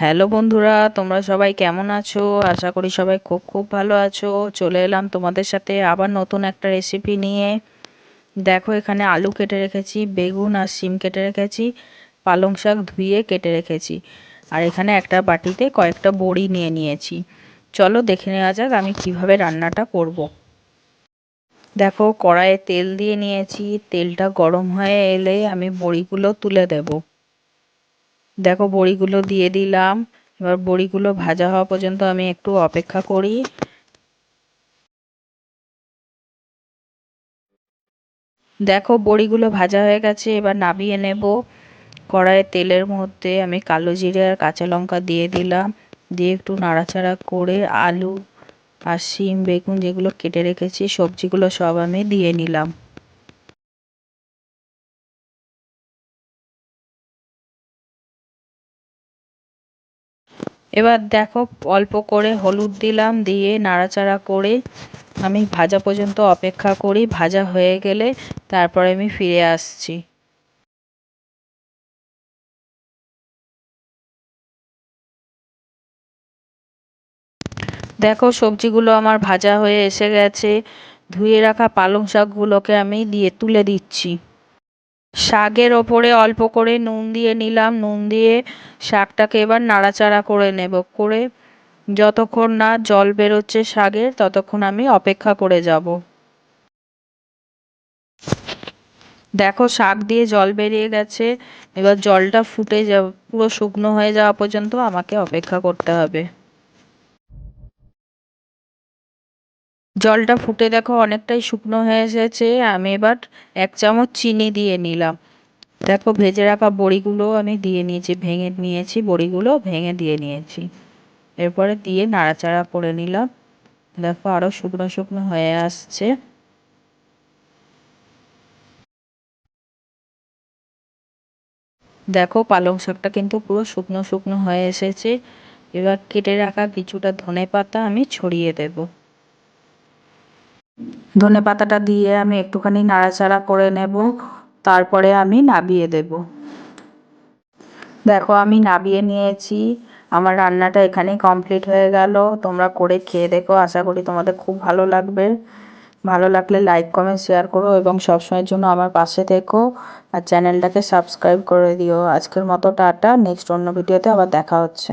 Hello বন্ধুরা, তোমরা সবাই কেমন আছো? আশা করি সবাই খুব খুব ভালো আছো। চলে এলাম তোমাদের সাথে আবার নতুন একটা রেসিপি নিয়ে। দেখো, এখানে আলু কেটে রেখেছি, বেগুন আর শিম কেটে রেখেছি, পালং শাক ধুয়ে কেটে রেখেছি। আর এখানে একটা বাটিতে কয়েকটা বড়ি নিয়ে নিয়েছি। চলো দেখে নেওয়া যাক আমি কীভাবে রান্নাটা করব। দেখো, কড়াইয়ে তেল দিয়ে নিয়েছি, তেলটা গরম হয়ে এলে আমি বড়িগুলো তুলে দেবো। দেখো বড়িগুলো দিয়ে দিলাম। এবার বড়িগুলো ভাজা হওয়া পর্যন্ত আমি একটু অপেক্ষা করি। দেখো বড়িগুলো ভাজা হয়ে গেছে, এবার নামিয়ে নেব। কড়াইয়ে তেলের মধ্যে আমি কালো জিরে আর কাঁচা লঙ্কা দিয়ে দিলাম। দিয়ে একটু নাড়াচাড়া করে আলু আর শিম, বেগুন যেগুলো কেটে রেখেছি, সবজিগুলো সব আমি দিয়ে নিলাম। এবার দেখো, অল্প করে হলুদ দিলাম, দিয়ে নাড়াচাড়া করে আমি ভাজা পর্যন্ত অপেক্ষা করি। ভাজা হয়ে গেলে তারপরে আমি ফিরে আসছি। দেখো, সবজিগুলো আমার ভাজা হয়ে এসে গেছে। ধুয়ে রাখা পালং শাকগুলোকে আমি দিয়ে তুলে দিচ্ছি। শাকের ওপরে অল্প করে নুন দিয়ে নিলাম। নুন দিয়ে শাকটাকে এবার নাড়াচাড়া করে নেব। করে যতক্ষণ না জল বেরোচ্ছে শাকের, ততক্ষণ আমি অপেক্ষা করে যাব। দেখো শাক দিয়ে জল বেরিয়ে গেছে। এবার জলটা ফুটে যা পুরো শুকনো হয়ে যাওয়া পর্যন্ত আমাকে অপেক্ষা করতে হবে। জলটা ফুটে দেখো অনেকটাই শুকনো হয়ে এসেছে। আমি এবার এক চামচ চিনি দিয়ে নিলাম। দেখো ভেজে রাখা বড়িগুলো আমি দিয়ে নিয়েছি, ভেঙে নিয়েছি বড়িগুলো, ভেঙে দিয়ে নিয়েছি। এরপরে দিয়ে নাড়াচাড়া করে নিলাম। দেখো আরও শুকনো শুকনো হয়ে আসছে। দেখো পালং শাকটা কিন্তু পুরো শুকনো শুকনো হয়ে এসেছে। এবার কেটে রাখা কিছুটা ধনে পাতা আমি ছড়িয়ে দেব। ধনে পাতাটা দিয়ে আমি একটুখানি নাড়াচাড়া করে নেব, তারপরে আমি নাবিয়ে দেব। দেখো, আমি নাবিয়ে নিয়েছি। আমার রান্নাটা এখানেই কমপ্লিট হয়ে গেল। তোমরা করে খেয়ে দেখো। আশা করি তোমাদের খুব ভালো লাগবে। ভালো লাগলে লাইক, কমেন্ট, শেয়ার করো এবং সবসময়ের জন্য আমার পাশে থেকো। আর চ্যানেলটাকে সাবস্ক্রাইব করে দিও। আজকের মতো টাটা। নেক্সট অন্য ভিডিওতে আবার দেখা হচ্ছে।